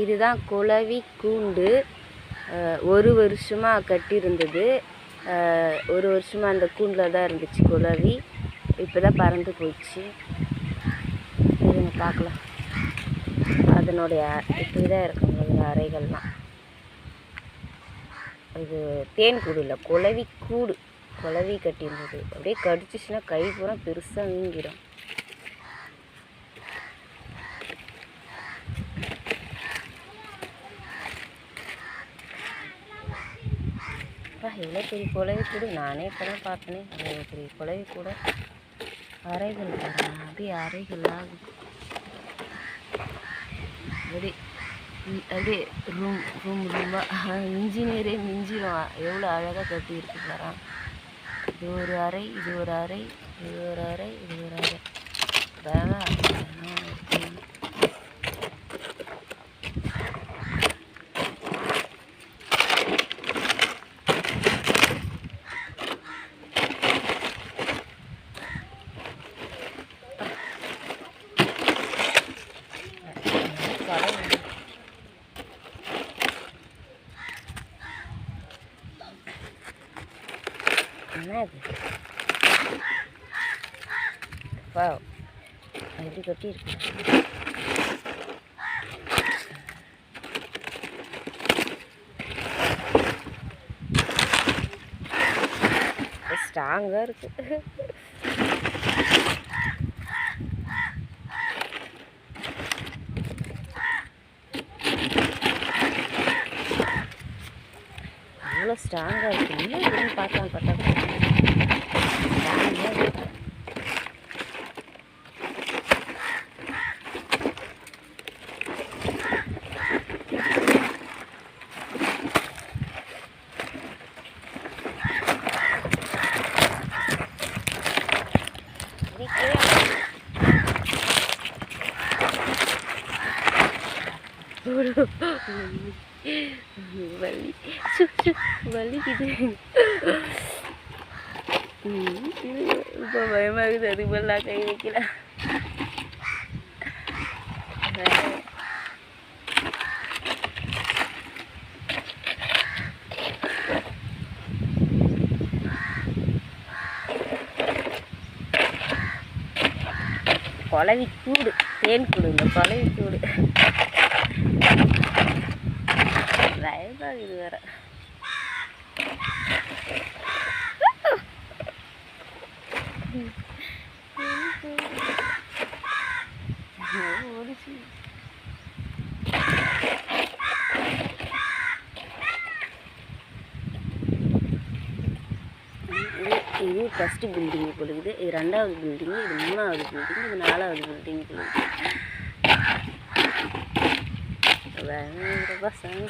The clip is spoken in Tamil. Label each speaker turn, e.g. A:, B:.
A: இதுதான் குளவி கூண்டு. ஒரு வருஷமாக கட்டியிருந்தது. ஒரு வருஷமாக அந்த கூண்டில் தான் இருந்துச்சு குளவி இப்போ தான் பறந்து போயிடுச்சு இருங்க பார்க்கலாம். அதனுடைய இப்படி தான் இருக்குங்க இந்த அறைகள்லாம். இது தேன் கூடு இல்லை குளவி கூடு. குளவி கட்டியிருந்தது. அப்படியே கடிச்சிச்சுன்னா கை பூரா பெருசாக வீங்கிடும் எவ்வளோ பெரிய குழவி கூட நானே இப்போ தான் பார்த்தேனே அவ்வளோ பெரிய குழவி கூட. அறைகள் பாருங்க அப்படியே அறைகள் ஆகுது. அப்படியே அப்படியே ரூம் ரூம் ரூமாக இன்ஜினியரே மிஞ்சிடும் எவ்வளோ அழகாக கட்டி இருக்கு இது ஒரு அறை இது ஒரு அறை இது ஒரு அறை. என்ன இது வா எப்படி கட்டி ஸ்ட்ராங்காக இருக்குது அவ்வளோ ஸ்ட்ராங்காக இருக்குது இன்னும் இதுன்னு பார்க்கலாம் பார்த்தா Bali, Bali suh balik gitu bapak emang dari belakang ini kira. குழவி கூடு தேன் கூடு இந்த குளவி கூடு இது வேற. ஓடிச்சு இது ஃபஸ்ட்டு பில்டிங்கு பொழுது இது ரெண்டாவது பில்டிங்கு இது மூணாவது பில்டிங் இது நாலாவது பில்டிங் பொழுது வேற பசங்க